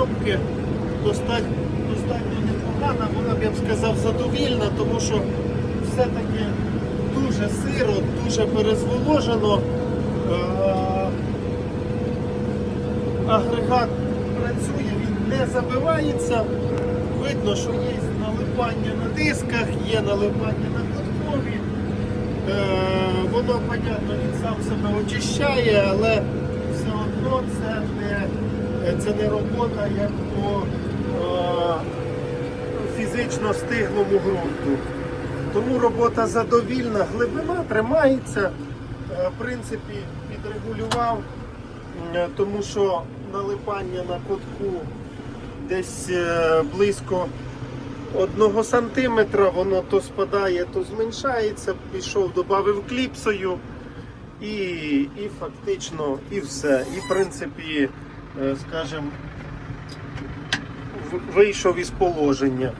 коробки достатньо, достатньо непогана, вона б я б сказав задовільна, тому що все-таки дуже сиро, дуже перезволожено. Е, Агрегат працює, він не забивається. Видно, що є налипання на дисках, є налипання на куткові. Е, воно, понятно, він сам себе очищає, але все одно це не, це не робота як по е, фізично стиглому ґрунту. Тому робота задовільна, глибина тримається. Е, В принципі, підрегулював, е, тому що налипання на кутку десь е, близько одного сантиметра, воно то спадає, то зменшається. Пішов, додав кліпсою і, і фактично і все. І в принципі, е, скажімо, вийшов із положення.